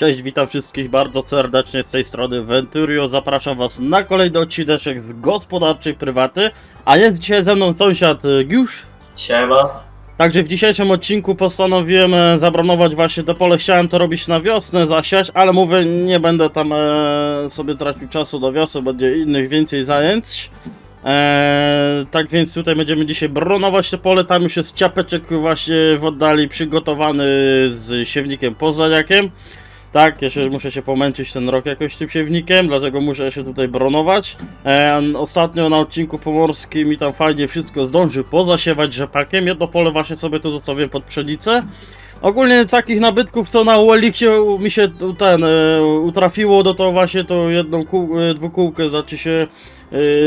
Cześć, witam wszystkich bardzo serdecznie z tej strony Venturio. Zapraszam Was na kolejny odcineczek z gospodarczej prywaty. A jest dzisiaj ze mną sąsiad y, Giusz. Siema. Także w dzisiejszym odcinku postanowiłem e, zabranować właśnie to pole. Chciałem to robić na wiosnę, zasiać, ale mówię, nie będę tam e, sobie tracił czasu do wiosny, będzie innych więcej zajęć. E, tak więc tutaj będziemy dzisiaj bronować te pole. Tam już jest ciapeczek właśnie w oddali przygotowany z siewnikiem pozaniakiem. Tak, jeszcze muszę się pomęczyć ten rok jakoś tym siewnikiem, dlatego muszę się tutaj bronować. E, ostatnio na odcinku pomorskim mi tam fajnie wszystko zdążył pozasiewać rzepakiem. Jedno pole właśnie sobie tu zostawiłem pod pszenicę. Ogólnie takich nabytków, co na Uelikcie mi się ten e, utrafiło, no to właśnie to jedną kół, e, dwukółkę, znaczy się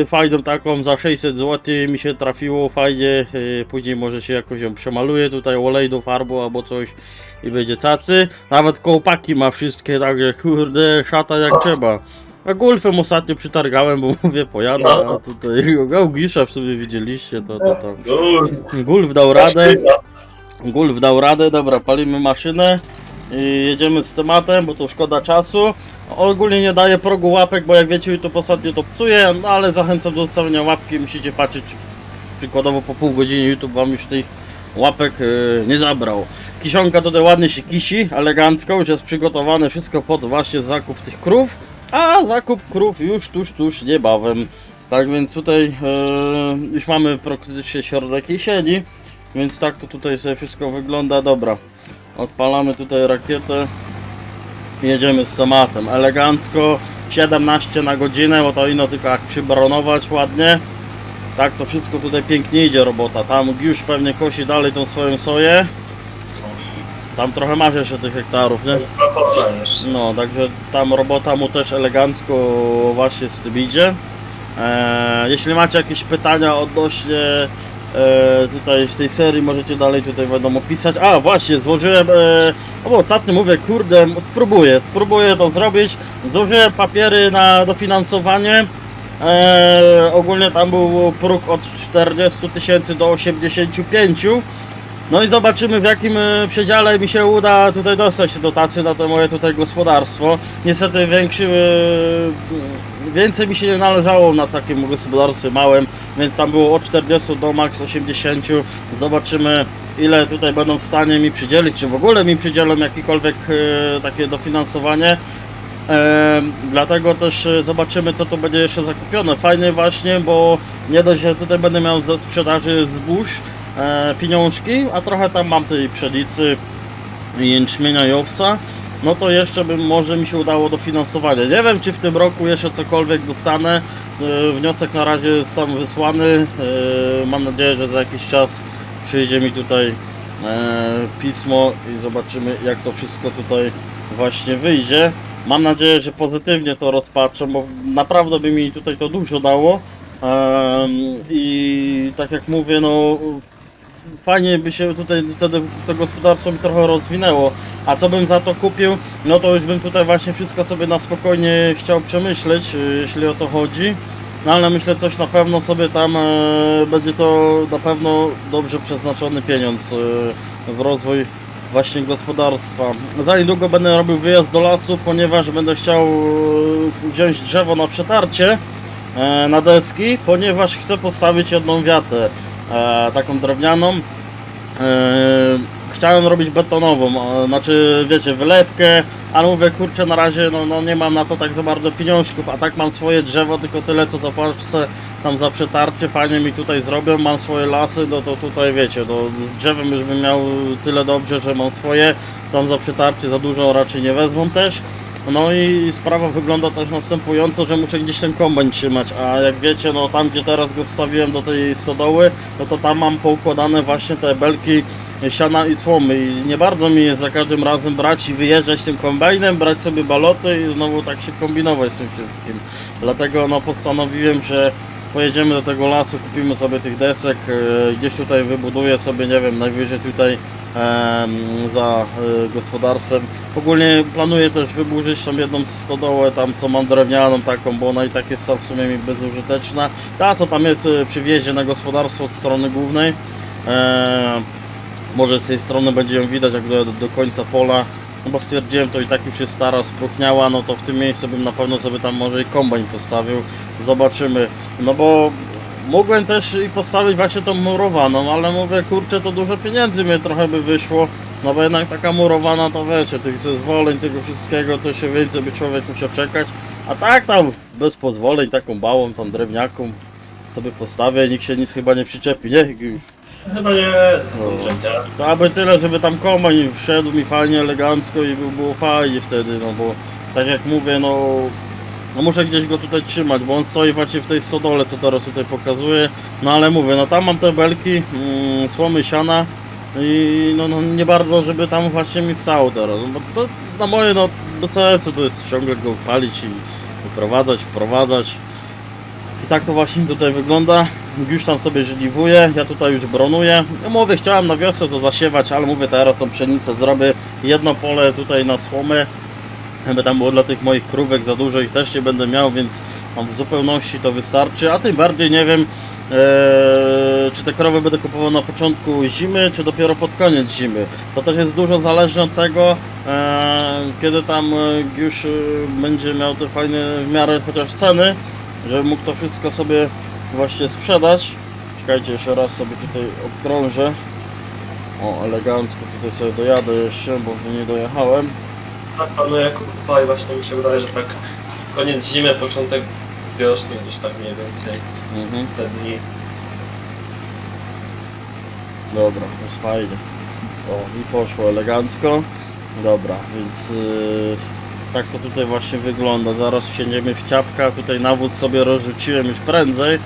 e, fajną taką za 600 zł mi się trafiło fajnie. E, później może się jakoś ją przemaluje tutaj olejną farbą albo coś i będzie cacy. Nawet kołpaki ma wszystkie, także kurde, szata jak trzeba. A golfem ostatnio przytargałem, bo mówię pojada, a tutaj Gałgisza w sobie widzieliście, to, to. Gur. Gulf dał radę. Gulf dał radę, dobra, palimy maszynę i jedziemy z tematem, bo to szkoda czasu. Ogólnie nie daję progu łapek, bo jak wiecie, YouTube ostatnio to psuje, no ale zachęcam do zostawienia łapki, musicie patrzeć przykładowo po pół godziny YouTube wam już tych łapek yy, nie zabrał. Kisionka tutaj ładnie się kisi, elegancko, już jest przygotowane wszystko pod właśnie zakup tych krów, a zakup krów już tuż, tuż niebawem. Tak więc tutaj yy, już mamy praktycznie środek jesieni, więc tak to tutaj sobie wszystko wygląda. Dobra, odpalamy tutaj rakietę. Jedziemy z tematem. Elegancko, 17 na godzinę, bo to ino tylko jak przybronować ładnie. Tak to wszystko tutaj pięknie idzie robota. Tam już pewnie kosi dalej tą swoją soję. Tam trochę masz jeszcze tych hektarów, nie? No, także tam robota mu też elegancko właśnie z tym idzie. E, jeśli macie jakieś pytania odnośnie e, tutaj w tej serii, możecie dalej tutaj wiadomo pisać. A właśnie, złożyłem, e, no bo ostatnio mówię, kurde, spróbuję, spróbuję to zrobić. Złożyłem papiery na dofinansowanie. E, ogólnie tam był próg od 40 tysięcy do 85. No i zobaczymy w jakim e, przedziale mi się uda tutaj dostać te dotacje na to moje tutaj gospodarstwo. Niestety większy, e, więcej mi się nie należało na takim gospodarstwie małym, więc tam było od 40 do max 80. Zobaczymy ile tutaj będą w stanie mi przydzielić, czy w ogóle mi przydzielą jakiekolwiek e, takie dofinansowanie. E, dlatego też e, zobaczymy co to będzie jeszcze zakupione. Fajnie właśnie, bo nie dość, że tutaj będę miał ze sprzedaży zbóż pieniążki, a trochę tam mam tej pszenicy jęczmienia i owsa, no to jeszcze bym może mi się udało dofinansowanie. Nie wiem czy w tym roku jeszcze cokolwiek dostanę. E, wniosek na razie tam wysłany. E, mam nadzieję, że za jakiś czas przyjdzie mi tutaj e, pismo i zobaczymy jak to wszystko tutaj właśnie wyjdzie. Mam nadzieję, że pozytywnie to rozpatrzę, bo naprawdę by mi tutaj to dużo dało. I tak jak mówię, no fajnie by się tutaj wtedy to gospodarstwo mi trochę rozwinęło. A co bym za to kupił, no to już bym tutaj właśnie wszystko sobie na spokojnie chciał przemyśleć, y, jeśli o to chodzi. No ale myślę coś na pewno sobie tam e, będzie to na pewno dobrze przeznaczony pieniądz e, w rozwój właśnie gospodarstwa. Za niedługo będę robił wyjazd do lasu, ponieważ będę chciał e, wziąć drzewo na przetarcie e, na deski, ponieważ chcę postawić jedną wiatę, taką drewnianą. E, chciałem robić betonową, e, znaczy wiecie, wylewkę, ale mówię kurczę na razie no, no nie mam na to tak za bardzo pieniążków, a tak mam swoje drzewo, tylko tyle co zapłacę tam za przetarcie, fajnie mi tutaj zrobią, mam swoje lasy, no to tutaj wiecie, no z drzewem już bym miał tyle dobrze, że mam swoje, tam za przetarcie za dużo raczej nie wezmą też. No i sprawa wygląda też następująco, że muszę gdzieś ten kombajn trzymać, a jak wiecie, no tam gdzie teraz go wstawiłem do tej stodoły, no to tam mam poukładane właśnie te belki siana i słomy i nie bardzo mi jest za każdym razem brać i wyjeżdżać tym kombajnem, brać sobie baloty i znowu tak się kombinować z tym wszystkim. Dlatego no postanowiłem, że pojedziemy do tego lasu, kupimy sobie tych desek, e, gdzieś tutaj wybuduję sobie, nie wiem, najwyżej tutaj za e, gospodarstwem. Ogólnie planuję też wyburzyć tą jedną stodołę tam co mam drewnianą taką, bo ona i tak jest tam w sumie mi bezużyteczna. Ta co tam jest e, przy wjeździe na gospodarstwo od strony głównej. Może z tej strony będzie ją widać jak do, do końca pola. no bo stwierdziłem, to i tak już jest stara, spróchniała, no to w tym miejscu bym na pewno sobie tam może i kombajn postawił, zobaczymy, no bo Mogłem też i postawić właśnie tą murowaną, ale mówię, kurczę, to dużo pieniędzy mnie trochę by wyszło. No bo jednak taka murowana, to wiecie, tych zezwoleń, tego wszystkiego, to się więcej by człowiek musiał czekać. A tak tam, bez pozwoleń, taką bałą, tam drewniaką, to by postawię, nikt się nic chyba nie przyczepi, nie? Chyba nie, No. aby tyle, żeby tam komań wszedł mi fajnie, elegancko i by było fajnie wtedy, no bo tak jak mówię, no, no muszę gdzieś go tutaj trzymać, bo on stoi właśnie w tej stodole, co teraz tutaj pokazuję, no ale mówię, no tam mam te belki, mm, słomy siana i no, no nie bardzo, żeby tam właśnie mi stało teraz, no bo to na moje, no do co to jest ciągle go palić i wyprowadzać, wprowadzać. I tak to właśnie tutaj wygląda. Już tam sobie żliwuję, ja tutaj już bronuję. Mówię, chciałem na wiosnę to zasiewać, ale mówię teraz tą pszenicę zrobię. Jedno pole tutaj na słomę, żeby tam było dla tych moich krówek za dużo ich też nie będę miał, więc tam w zupełności to wystarczy. A tym bardziej nie wiem, eee, czy te krowy będę kupował na początku zimy, czy dopiero pod koniec zimy. To też jest dużo zależne od tego, eee, kiedy tam e, już e, będzie miał te fajne w miarę chociaż ceny, żeby mógł to wszystko sobie właśnie sprzedać. Czekajcie, jeszcze raz sobie tutaj obkrążę. O, elegancko tutaj sobie dojadę jeszcze, bo nie dojechałem. Tak panuje kupa i właśnie mi się wydaje, że tak koniec zimy, początek wiosny, gdzieś tak mniej więcej Mhm. te dni. Dobra, to jest fajnie. O, i poszło elegancko. Dobra, więc yy, tak to tutaj właśnie wygląda. Zaraz wsiędziemy w ciapka. Tutaj nawód sobie rozrzuciłem już prędzej.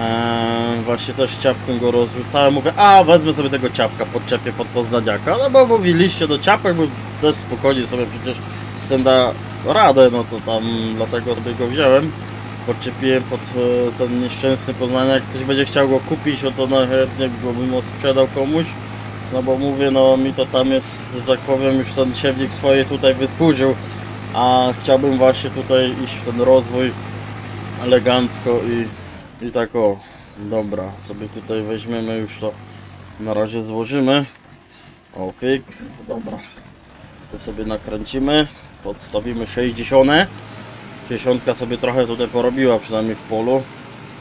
Eee, właśnie też ciapkiem go rozrzucałem. Mówię, a wezmę sobie tego ciapka, podczepię pod poznaniaka. No bo mówiliście do ciapek, bo też spokojnie sobie przecież z radę, no to tam dlatego sobie go wziąłem. Podczepiłem pod e, ten nieszczęsny Poznania. Jak ktoś będzie chciał go kupić, no to najchętniej go bym odsprzedał komuś. No bo mówię, no mi to tam jest, że tak powiem, już ten siewnik swoje tutaj wysłużył. A chciałbym właśnie tutaj iść w ten rozwój elegancko i, i tak o. Dobra, sobie tutaj weźmiemy już to. Na razie złożymy. O, pyk. Dobra. To sobie nakręcimy. Podstawimy 60. Dziesiątka sobie trochę tutaj porobiła, przynajmniej w polu.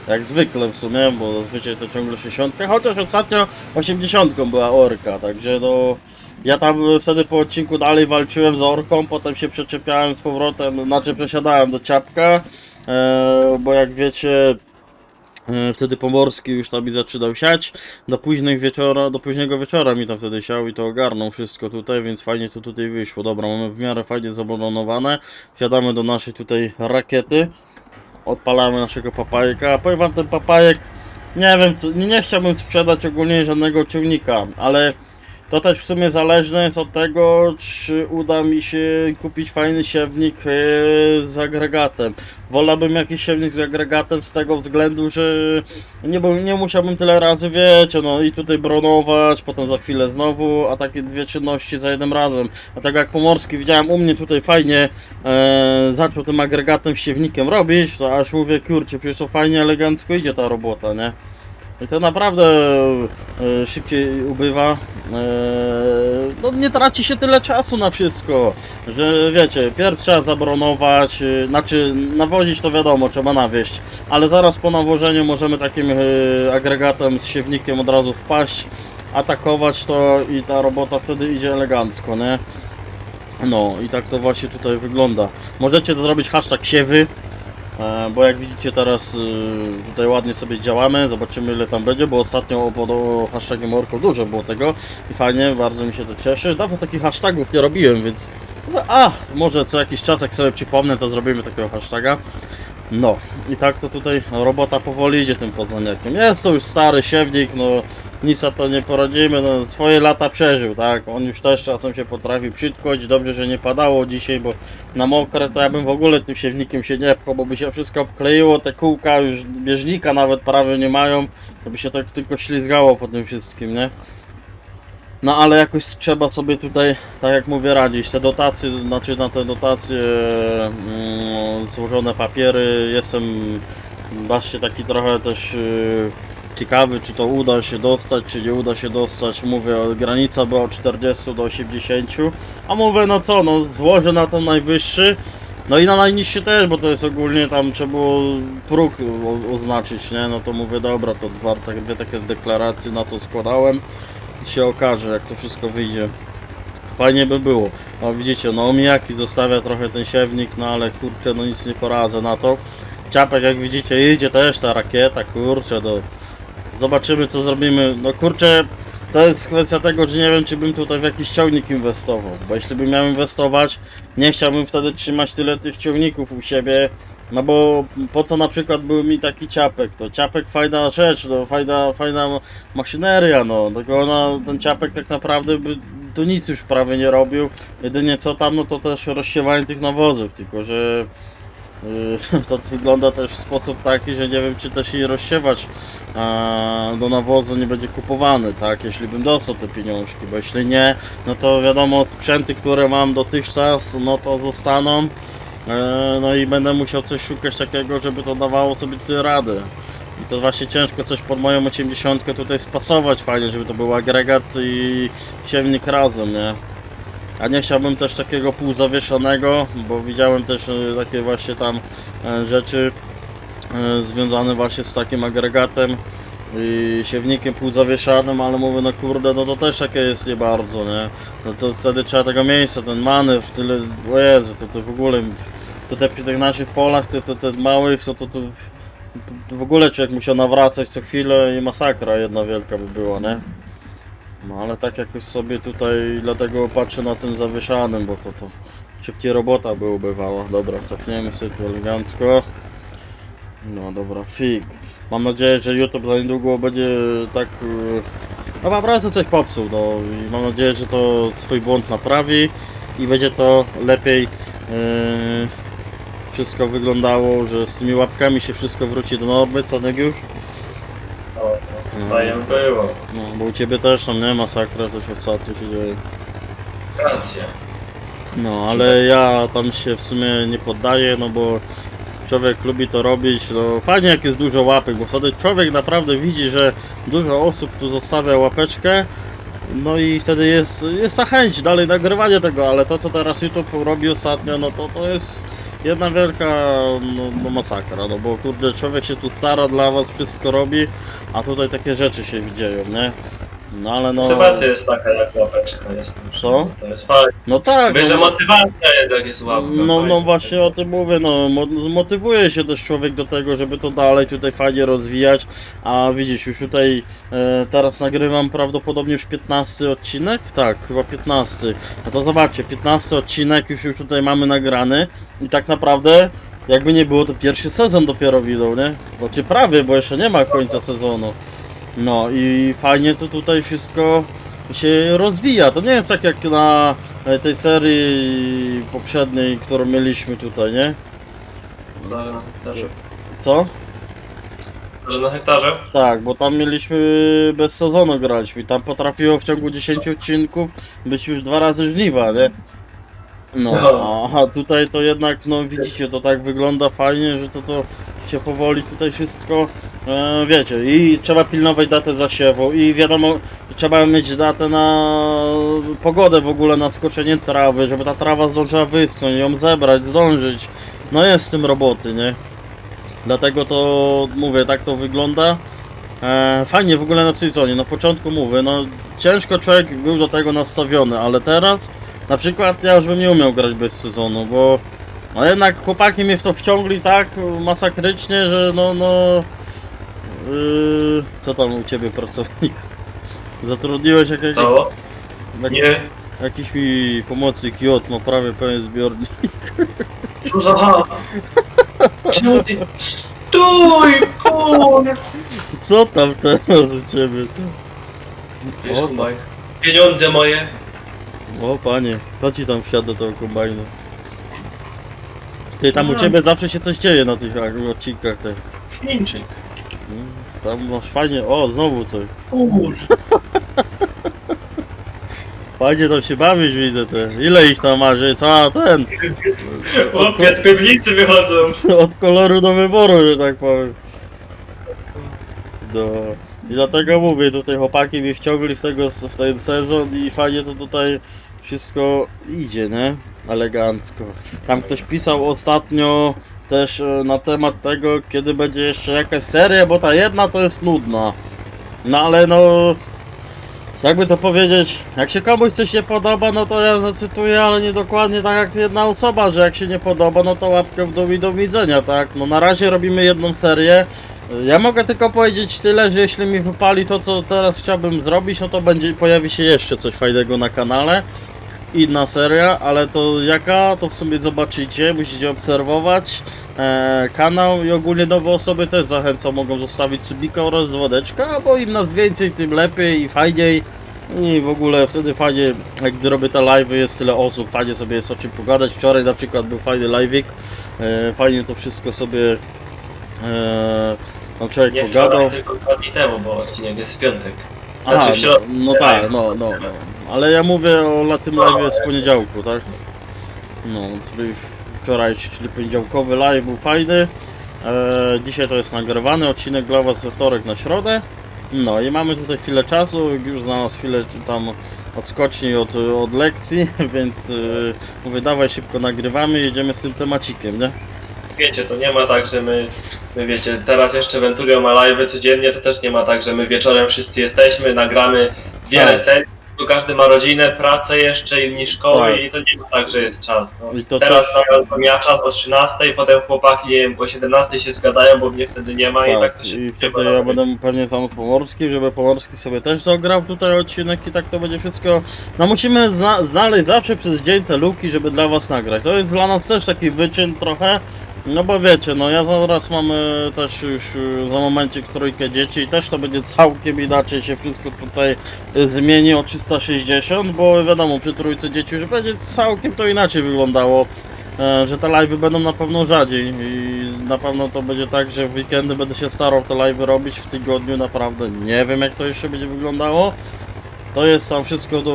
Jak zwykle w sumie, bo zazwyczaj to ciągle 60, chociaż ostatnio 80 była orka, także no... Ja tam wtedy po odcinku dalej walczyłem z orką, potem się przyczepiałem z powrotem, znaczy przesiadałem do ciapka, e, bo jak wiecie, wtedy Pomorski już tam mi zaczynał siać, do późnych wieczora, do późnego wieczora mi tam wtedy siał i to ogarnął wszystko tutaj, więc fajnie to tutaj wyszło. Dobra, mamy w miarę fajnie zabudowane, wsiadamy do naszej tutaj rakiety, odpalamy naszego papajka. Powiem wam, ten papajek, nie wiem, co, nie, nie chciałbym sprzedać ogólnie żadnego ciągnika, ale to też w sumie zależne jest od tego, czy uda mi się kupić fajny siewnik e, z agregatem. Wolałbym jakiś siewnik z agregatem z tego względu, że nie, nie musiałbym tyle razy, wiecie, no i tutaj bronować, potem za chwilę znowu, a takie dwie czynności za jednym razem. A tak jak Pomorski widziałem u mnie tutaj fajnie e, zaczął tym agregatem siewnikiem robić, to aż mówię, kurczę, przecież to fajnie, elegancko idzie ta robota, nie? To naprawdę e, szybciej ubywa. E, no nie traci się tyle czasu na wszystko, że wiecie, pierw trzeba zabronować, e, znaczy nawozić to wiadomo, trzeba nawieść, ale zaraz po nawożeniu możemy takim e, agregatem z siewnikiem od razu wpaść, atakować to i ta robota wtedy idzie elegancko, nie? No i tak to właśnie tutaj wygląda. Możecie to zrobić hashtag siewy, Bo jak widzicie teraz y, tutaj ładnie sobie działamy, zobaczymy ile tam będzie, bo ostatnio pod hashtagiem Orko dużo było tego i fajnie, bardzo mi się to cieszy. Dawno takich hashtagów nie robiłem, więc mówię, a może co jakiś czas jak sobie przypomnę to zrobimy takiego hashtaga. No i tak to tutaj robota powoli idzie tym poznaniakiem. Jest to już stary siewnik, no nic to nie poradzimy, no swoje lata przeżył, tak? On już też czasem się potrafi przytkać, dobrze, że nie padało dzisiaj, bo na mokre to ja bym w ogóle tym siewnikiem się nie pchał, bo by się wszystko obkleiło, te kółka już bieżnika nawet prawie nie mają, to by się tak tylko ślizgało po tym wszystkim, nie? No ale jakoś trzeba sobie tutaj, tak jak mówię, radzić. Te dotacje, znaczy na te dotacje mm, złożone papiery, jestem właśnie taki trochę też yy, Ciekawy, czy to uda się dostać, czy nie uda się dostać. Mówię, granica była od 40 do 80. A mówię, no co, no złożę na ten najwyższy. No i na najniższy też, bo to jest ogólnie tam trzeba było próg oznaczyć, nie? No to mówię, dobra, to dwa, tak, dwie takie deklaracje na to składałem. I się okaże, jak to wszystko wyjdzie. Fajnie by było. No widzicie, no omijaki zostawia trochę ten siewnik, no ale kurczę, no nic nie poradzę na to. Ciapek, jak widzicie, idzie też ta rakieta, kurczę, do... Zobaczymy, co zrobimy. No kurczę, to jest kwestia tego, że nie wiem, czy bym tutaj w jakiś ciągnik inwestował. Bo jeśli bym miał inwestować, nie chciałbym wtedy trzymać tyle tych ciągników u siebie. No bo po co na przykład był mi taki ciapek? To ciapek fajna rzecz, no fajna, fajna maszyneria, no. Tylko ona, ten ciapek tak naprawdę by tu nic już prawie nie robił. Jedynie co tam, no to też rozsiewanie tych nawozów, tylko że to wygląda też w sposób taki, że nie wiem czy też i rozsiewać do nawozu nie będzie kupowany, tak? Jeśli bym dostał te pieniążki, bo jeśli nie, no to wiadomo sprzęty, które mam dotychczas, no to zostaną. E, No i będę musiał coś szukać takiego, żeby to dawało sobie tyle radę. I to właśnie ciężko coś pod moją 80 tutaj spasować fajnie, żeby to był agregat i siewnik razem, nie? A nie chciałbym też takiego półzawieszonego, bo widziałem też e, takie właśnie tam e, rzeczy e, związane właśnie z takim agregatem i siewnikiem półzawieszanym, ale mówię, no kurde, no to też takie jest nie bardzo, nie? No to wtedy trzeba tego miejsca, ten manewr, tyle, o Jezu, to, to w ogóle, tutaj przy tych naszych polach, te, te, te małych, to, to, to, to w ogóle człowiek musiał nawracać co chwilę i masakra jedna wielka by była, nie? No ale tak jakoś sobie tutaj, dlatego patrzę na tym zawieszanym, bo to, to szybciej robota by ubywała. Dobra, cofniemy sobie tu elegancko. No dobra, fig. Mam nadzieję, że YouTube za niedługo będzie tak... yy, No po prostu coś popsuł, no i mam nadzieję, że to swój błąd naprawi i będzie to lepiej yy, wszystko wyglądało, że z tymi łapkami się wszystko wróci do normy, co Negiusz? No, fajnie było. No, bo u Ciebie też tam nie masakra, to się co tu się dzieje. Racja. No, ale ja tam się w sumie nie poddaję, no bo człowiek lubi to robić, no fajnie jak jest dużo łapek, bo wtedy człowiek naprawdę widzi, że dużo osób tu zostawia łapeczkę, no i wtedy jest, jest ta chęć dalej nagrywania tego, ale to co teraz YouTube robi ostatnio, no to to jest jedna wielka no, no masakra, no bo kurde człowiek się tu stara dla was, wszystko robi, a tutaj takie rzeczy się dzieją, nie? No ale no... Motywacja jest taka jak łapeczka jest. Co? To jest fajne. No tak, Wiesz, no, że motywacja jest jak jest łapka. No, no właśnie o tym mówię, no mo- motywuje się też człowiek do tego, żeby to dalej tutaj fajnie rozwijać, a widzisz, już tutaj e, teraz nagrywam prawdopodobnie już 15 odcinek, tak, chyba 15, no to zobaczcie, 15 odcinek już, już tutaj mamy nagrany i tak naprawdę jakby nie było to pierwszy sezon dopiero widą, nie? Znaczy prawie, bo jeszcze nie ma końca sezonu. No i fajnie to tutaj wszystko się rozwija. To nie jest tak jak na e, tej serii poprzedniej, którą mieliśmy tutaj, nie? Na hektarze. Co? Że na hektarze? Tak, bo tam mieliśmy bez sezonu graliśmy. i Tam potrafiło w ciągu 10 odcinków być już dwa razy żniwa, nie? No, a- a tutaj to jednak, no widzicie, to tak wygląda fajnie, że to, to się powoli tutaj wszystko, e, wiecie, i trzeba pilnować datę zasiewu i wiadomo, trzeba mieć datę na pogodę w ogóle, na skoczenie trawy, żeby ta trawa zdążyła wyschnąć, ją zebrać, zdążyć. No jest z tym roboty, nie? Dlatego to mówię, tak to wygląda. E, fajnie w ogóle na sezonie. Na początku mówię, no ciężko człowiek był do tego nastawiony, ale teraz na przykład ja już bym nie umiał grać bez sezonu, bo no jednak chłopaki mnie w to wciągli tak masakrycznie, że no no yy, co tam u ciebie pracownik? Zatrudniłeś jakiegoś To? Nie. jakiś mi pomocnik J ma prawie pełen zbiornik. Co za ha? Kur! Co tam teraz u ciebie? Wiesz, O, kumaj. Pieniądze moje. O panie, kto ci tam wsiadł do tego kombajnu? Ty, tam u ciebie zawsze się coś dzieje na tych odcinkach te. Chińczyk. Mm, Tam masz fajnie, o znowu coś. Kur. Fajnie tam się bawić widzę te. Ile ich tam masz, że co ten? Chłopie z piwnicy wychodzą. Od koloru do wyboru, że tak powiem. Do... I dlatego mówię, tutaj chłopaki mnie wciągli w, tego, w ten sezon i fajnie to tutaj wszystko idzie, nie? Elegancko. Tam ktoś pisał ostatnio też e, na temat tego, kiedy będzie jeszcze jakaś seria, bo ta jedna to jest nudna. No ale no... Jakby to powiedzieć, jak się komuś coś nie podoba, no to ja zacytuję, ale nie dokładnie tak jak jedna osoba, że jak się nie podoba, no to łapkę w dół i do widzenia, tak? No na razie robimy jedną serię. Ja mogę tylko powiedzieć tyle, że jeśli mi wypali to, co teraz chciałbym zrobić, no to będzie, pojawi się jeszcze coś fajnego na kanale. Inna seria, ale to jaka, to w sumie zobaczycie, musicie obserwować e, kanał i ogólnie nowe osoby też zachęcam, mogą zostawić subika oraz dzwoneczka, bo im nas więcej, tym lepiej i fajniej. I w ogóle wtedy fajnie, jak gdy robię te live'y, jest tyle osób, fajnie sobie jest o czym pogadać. Wczoraj na przykład był fajny live'ik, e, fajnie to wszystko sobie e, no człowiek Nie pogadał. wczoraj, tylko dwa dni temu, bo odcinek jest w piątek. Aha, Znaczy w środę. no tak, no, no, no. Ale ja mówię o tym live z poniedziałku, tak? No, czyli wczorajszy, czyli poniedziałkowy live był fajny. E, dzisiaj to jest nagrywany odcinek dla Was we wtorek na środę. No i mamy tutaj chwilę czasu, już znalazł chwilę tam odskoczni od, od lekcji, więc e, mówię dawaj szybko nagrywamy, jedziemy z tym temacikiem, nie? Wiecie, to nie ma tak, że my, my wiecie, teraz jeszcze Venturio ma live codziennie, to też nie ma tak, że my wieczorem wszyscy jesteśmy, nagramy wiele Tak. serii, bo każdy ma rodzinę, pracę jeszcze, inni szkoły Tak. i to nie ma tak, że jest czas. No. I to Teraz też- to ja czas o 13, potem chłopaki nie wiem, po 17 się zgadają, bo mnie wtedy nie ma i tak to się i dzieje, wtedy ja będę pewnie tam z Pomorskim, żeby Pomorski sobie też dograł tutaj odcinek i tak to będzie wszystko. No musimy zna znaleźć zawsze przez dzień te luki, żeby dla was nagrać. To jest dla nas też taki wyczyn trochę. No bo wiecie, no ja zaraz mamy też już y, za momencik trójkę dzieci i też to będzie całkiem inaczej się wszystko tutaj y, zmieni o 360, bo wiadomo przy trójce dzieci już będzie całkiem to inaczej wyglądało. E, że te live'y będą na pewno rzadziej i na pewno to będzie tak, że w weekendy będę się starał te live'y robić, w tygodniu naprawdę nie wiem jak to jeszcze będzie wyglądało. To jest tam wszystko do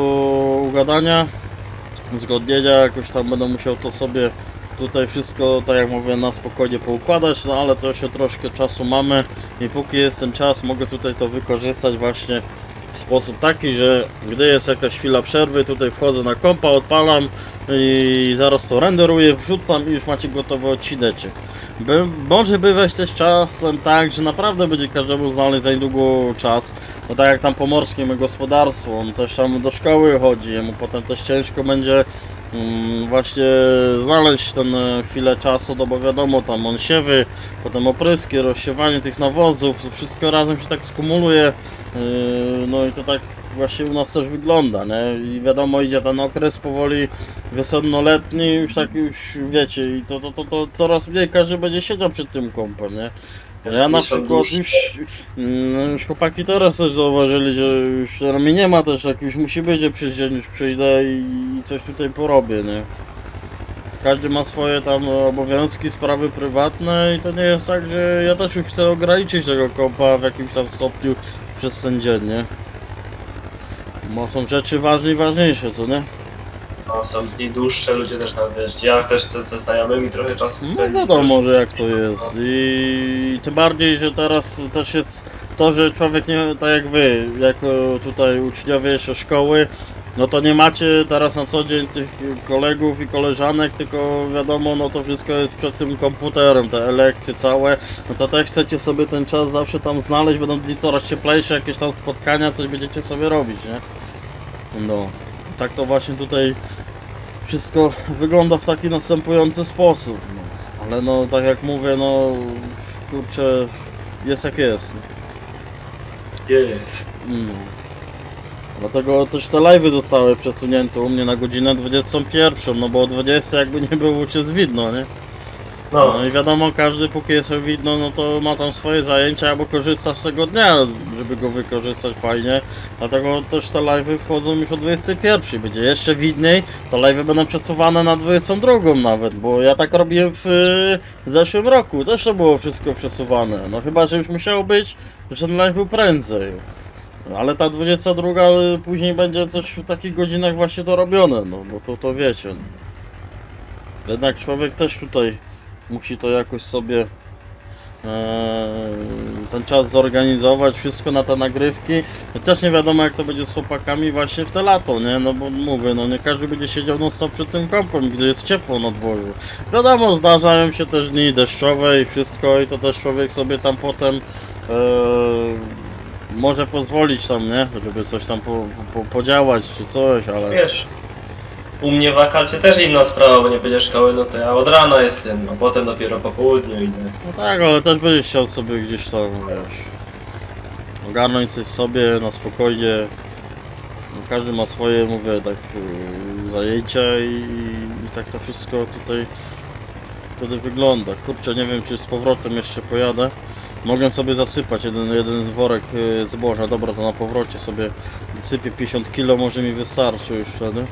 ugadania, uzgodnienia, jakoś tam będę musiał to sobie tutaj wszystko, tak jak mówię, na spokojnie poukładać, no ale to jeszcze troszkę czasu mamy i póki jest ten czas, mogę tutaj to wykorzystać właśnie w sposób taki, że gdy jest jakaś chwila przerwy, tutaj wchodzę na kompa, odpalam i zaraz to renderuję, wrzucam i już macie gotowy odcineczek. By, może bywać też czasem tak, że naprawdę będzie każdemu znaleźć za niedługo czas. No tak jak tam pomorskie my gospodarstwo, on też tam do szkoły chodzi, jemu potem też ciężko będzie właśnie znaleźć ten e, chwilę czasu, no bo wiadomo tam on siewy, potem opryski, rozsiewanie tych nawozów, to wszystko razem się tak skumuluje. Yy, No i to tak właśnie u nas też wygląda, nie? I wiadomo idzie ten okres powoli wiosennoletni, już tak już wiecie, i to, to, to, to coraz mniej każdy będzie siedział przed tym kąpem, nie? Ja na przykład już, mm, już chłopaki teraz też zauważyli, że już mnie nie ma też, jak już musi być, że przez dzień już przyjdę i, i coś tutaj porobię, nie? Każdy ma swoje tam obowiązki, sprawy prywatne i to nie jest tak, że ja też już chcę ograniczyć tego kompa w jakimś tam stopniu przez ten dzień, nie? Bo są rzeczy ważne i ważniejsze, co nie? No, są dni dłuższe, ludzie też tam wiesz, ja też ze, ze znajomymi trochę czasu No spędzić. wiadomo, że jak to jest. I tym bardziej, że teraz też jest to, że człowiek nie, tak jak wy, jako tutaj uczniowie jeszcze szkoły, no to nie macie teraz na co dzień tych kolegów i koleżanek, tylko wiadomo, no to wszystko jest przed tym komputerem, te lekcje całe, no to też chcecie sobie ten czas zawsze tam znaleźć, będą dni coraz cieplejsze, jakieś tam spotkania, coś będziecie sobie robić, nie? No, tak to właśnie tutaj wszystko wygląda w taki następujący sposób. No. Ale no, tak jak mówię, no kurczę, jest jak jest. Jest. No. Dlatego też te live'y zostały przesunięte u mnie na godzinę 21, no bo o 20 jakby nie było już jest widno, nie? No, No i wiadomo, każdy póki jest widno, no to ma tam swoje zajęcia albo korzysta z tego dnia, żeby go wykorzystać fajnie. Dlatego też te live'y wchodzą już o 21. Będzie jeszcze widniej, to live'y będą przesuwane na 22 nawet, bo ja tak robiłem w, w zeszłym roku, też to było wszystko przesuwane. No chyba, że już musiało być, że ten live był prędzej. Ale ta 22 y, później będzie coś w takich godzinach właśnie to robione, no bo to, to wiecie. Jednak człowiek też tutaj musi to jakoś sobie Eee, ten czas zorganizować, wszystko na te nagrywki. No też nie wiadomo jak to będzie z chłopakami właśnie w te lato, nie? No bo mówię, no nie każdy będzie siedział non stop przed tym kąpem, gdy jest ciepło na dworzu. Wiadomo, zdarzają się też dni deszczowe i wszystko i to też człowiek sobie tam potem eee, może pozwolić tam, nie? Żeby coś tam po, po, podziałać czy coś, ale... Wiesz, u mnie w wakacie też inna sprawa, bo nie będzie szkoły, no to ja od rana jestem, a potem dopiero po południu idę. No tak, ale też będziesz chciał sobie gdzieś tam, wiesz, ogarnąć coś sobie na spokojnie. No, Każdy ma swoje, mówię, tak yy, zajęcia i, i tak to wszystko tutaj wtedy wygląda. Kurczę, nie wiem czy z powrotem jeszcze pojadę. Mogę sobie zasypać jeden, jeden worek yy, zboża, dobra to na powrocie sobie dosypię 50 kg, może mi wystarczy już wtedy.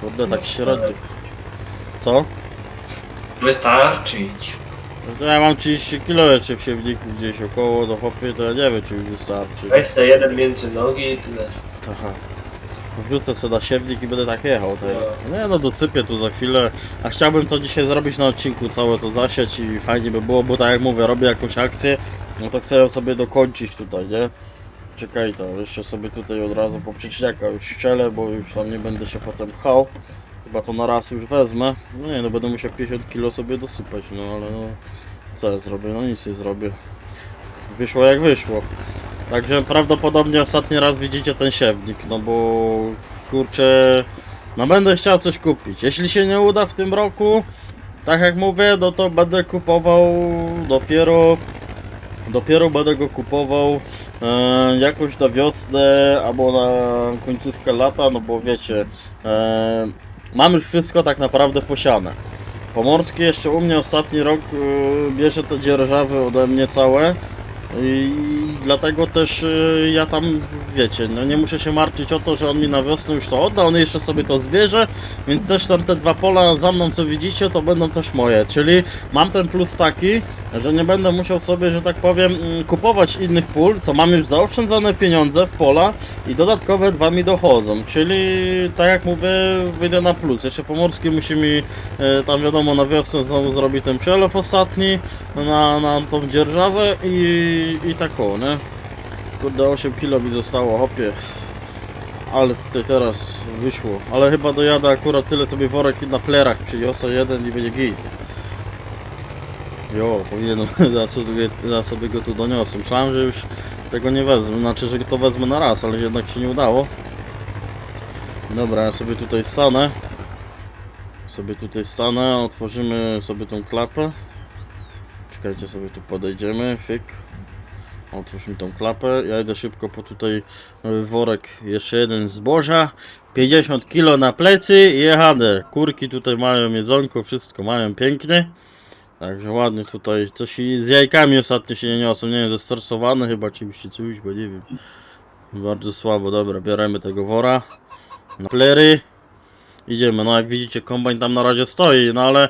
Kurde, tak średnio. Co? Wystarczyć. No to ja mam 30 kg jeszcze w siewniku gdzieś około do hopy, to ja nie wiem czy mi wystarczy. Weź te jeden między nogi i tyle. Aha. Wrzucę sobie na siewnik i będę tak jechał. To ja. Nie no dosypię tu za chwilę. A chciałbym to dzisiaj zrobić na odcinku całe to zasieć i fajnie by było, bo tak jak mówię, robię jakąś akcję, no to chcę ją sobie dokończyć tutaj, nie? Czekaj to, jeszcze sobie tutaj od razu po przyczniaka już szczelę, bo już tam nie będę się potem pchał. Chyba to na raz już wezmę. No nie no będę musiał 50 kg sobie dosypać, no ale no co ja zrobię? No nic nie zrobię. Wyszło jak wyszło. Także prawdopodobnie ostatni raz widzicie ten siewnik, no bo kurczę, no będę chciał coś kupić. Jeśli się nie uda w tym roku, tak jak mówię, no to będę kupował dopiero, dopiero będę go kupował e, jakoś na wiosnę albo na końcówkę lata, no bo wiecie, e, mam już wszystko tak naprawdę posiane. Pomorskie jeszcze u mnie ostatni rok e, bierze te dzierżawy ode mnie całe. I dlatego też y, ja tam, wiecie, no nie muszę się martwić o to, że on mi na wiosnę już to odda, on jeszcze sobie to zbierze, więc też tam te dwa pola za mną, co widzicie, to będą też moje, czyli mam ten plus taki, że nie będę musiał sobie, że tak powiem, mm, kupować innych pól, co mam już zaoszczędzone pieniądze w pola i dodatkowe dwa mi dochodzą, czyli tak jak mówię, wyjdę na plus, jeszcze Pomorski musi mi e, tam wiadomo na wiosnę znowu zrobić ten przelew ostatni, na, na tą dzierżawę i, i tak o? Kurde, 8 kilo mi zostało, hopie. Ale tutaj teraz wyszło. Ale chyba dojadę akurat tyle sobie worek na plerach przyniosę jeden i będzie git. Jo, powinienem, zaraz sobie, zaraz sobie go tu doniosę. Myślałem, że już tego nie wezmę, znaczy, że to wezmę na raz, ale jednak się nie udało. Dobra, ja sobie tutaj stanę. Sobie tutaj stanę, otworzymy sobie tą klapę. Czekajcie, sobie tu podejdziemy, fyk. Otwórz mi tą klapę. Ja idę szybko po tutaj y, worek, jeszcze jeden zboża. 50 kg na plecy i jechane. Kurki tutaj mają jedzonko, wszystko mają pięknie. Także ładnie tutaj. Coś z jajkami ostatnio się nie niosą. Nie wiem, chyba czymś czy coś, bo nie wiem. Bardzo słabo. Dobra, bieremy tego wora. Na plery. Idziemy. No jak widzicie, kombajn tam na razie stoi, no ale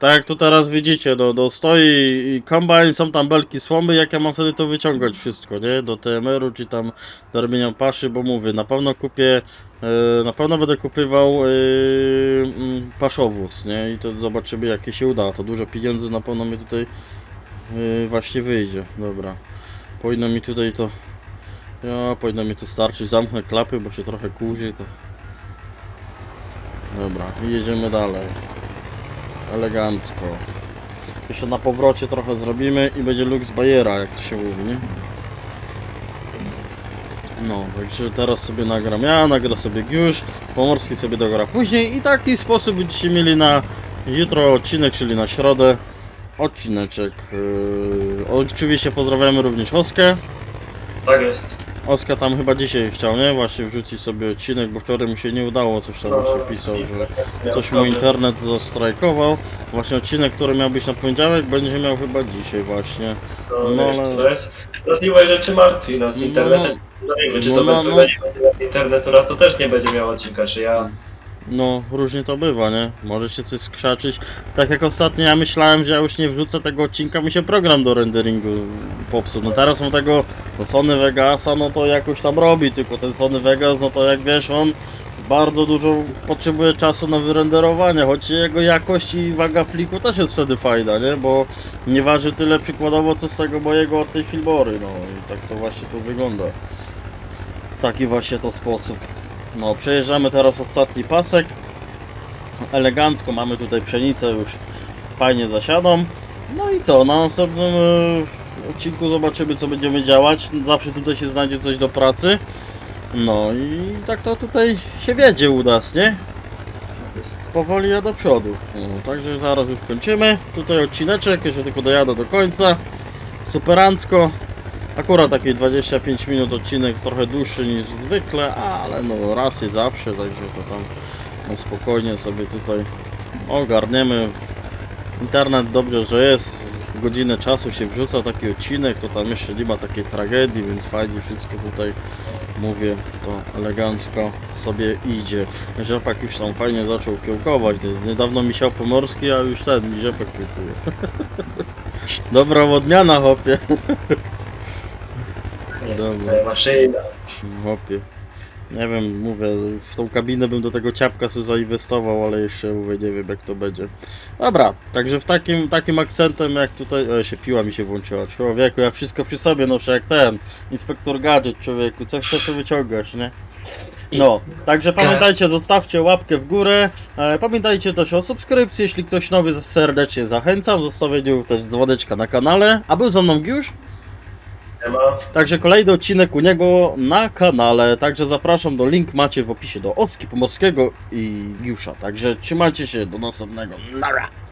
tak jak tu teraz widzicie, do, do stoi kombajn, są tam belki słomy, jak ja mam wtedy to wyciągać wszystko, nie? Do TMR-u czy tam do robienia paszy, bo mówię, na pewno kupię, e, na pewno będę kupywał mm, paszowóz, nie? I to zobaczymy jakie się uda, to dużo pieniędzy na pewno mi tutaj e, właśnie wyjdzie, dobra. Powinno mi tutaj to, ja, powinno mi tu starczyć, zamknę klapy, bo się trochę kurzy, to... Dobra, i jedziemy dalej elegancko. Jeszcze na powrocie trochę zrobimy i będzie Lux Bayera, jak to się mówi, nie? No, także teraz sobie nagram ja, nagra sobie Giusz, Pomorski sobie dogra później i taki sposób będziecie mieli na jutro odcinek, czyli na środę odcineczek. Yy, oczywiście pozdrawiamy również Oskę. Tak jest. Oska tam chyba dzisiaj chciał, nie? Właśnie wrzucić sobie odcinek, bo wczoraj mu się nie udało, coś tam właśnie pisał, że Coś mu internet zastrajkował. Właśnie odcinek, który miał być na poniedziałek, będzie miał chyba dzisiaj właśnie. No, No, ale- To jest możliwe rzeczy martwi nas No, internetem. No, no, czy no, to no, będzie no. internet oraz to też nie będzie miał odcinka, czy ja. No, różnie to bywa, nie? Może się coś skrzaczyć. Tak jak ostatnio ja myślałem, że ja już nie wrzucę tego odcinka, mi się program do renderingu popsuł. No teraz mam tego Sony Vegasa, no to jakoś tam robi, tylko ten Sony Vegas, no to jak wiesz, on bardzo dużo potrzebuje czasu na wyrenderowanie, choć jego jakość i waga pliku też jest wtedy fajna, nie? Bo nie waży tyle przykładowo co z tego mojego od tej Filbory, no i tak to właśnie tu wygląda. Taki właśnie to sposób. No, przejeżdżamy teraz ostatni pasek. Elegancko, mamy tutaj pszenicę już fajnie zasiadą. No i co, na następnym e, odcinku zobaczymy co będziemy działać. Zawsze tutaj się znajdzie coś do pracy. No i tak to tutaj się wiedzie u nas, nie? Powoli ja do przodu. No, także zaraz już kończymy. Tutaj odcineczek, jeszcze tylko dojadę do końca. Superancko. Akurat taki 25 minut odcinek, trochę dłuższy niż zwykle, ale no raz i zawsze, także to tam no, spokojnie sobie tutaj ogarniemy. Internet dobrze, że jest, godzinę czasu się wrzuca taki odcinek, to tam jeszcze nie ma takiej tragedii, więc fajnie wszystko tutaj mówię, to elegancko sobie idzie. Rzepak już tam fajnie zaczął kiełkować, niedawno misiał pomorski, a już ten rzepak kiełkuje. Dobra odmiana hopie. Dobra. Maszyna. Hopie. Nie wiem, mówię, w tą kabinę bym do tego ciapka sobie zainwestował, ale jeszcze mówię, nie wiem jak to będzie. Dobra, także w takim, takim akcentem jak tutaj, o się piła mi się włączyła, człowieku, ja wszystko przy sobie noszę jak ten, inspektor gadżet człowieku, co chcesz to wyciągasz, nie? No, także pamiętajcie, zostawcie łapkę w górę, e, pamiętajcie też o subskrypcji, jeśli ktoś nowy serdecznie zachęcam, zostawieniu też dzwoneczka na kanale, a był ze mną Giusz. Także kolejny odcinek u niego na kanale. Także zapraszam do link macie w opisie do Oski Pomorskiego i Giusza. Także trzymajcie się do następnego. Nara!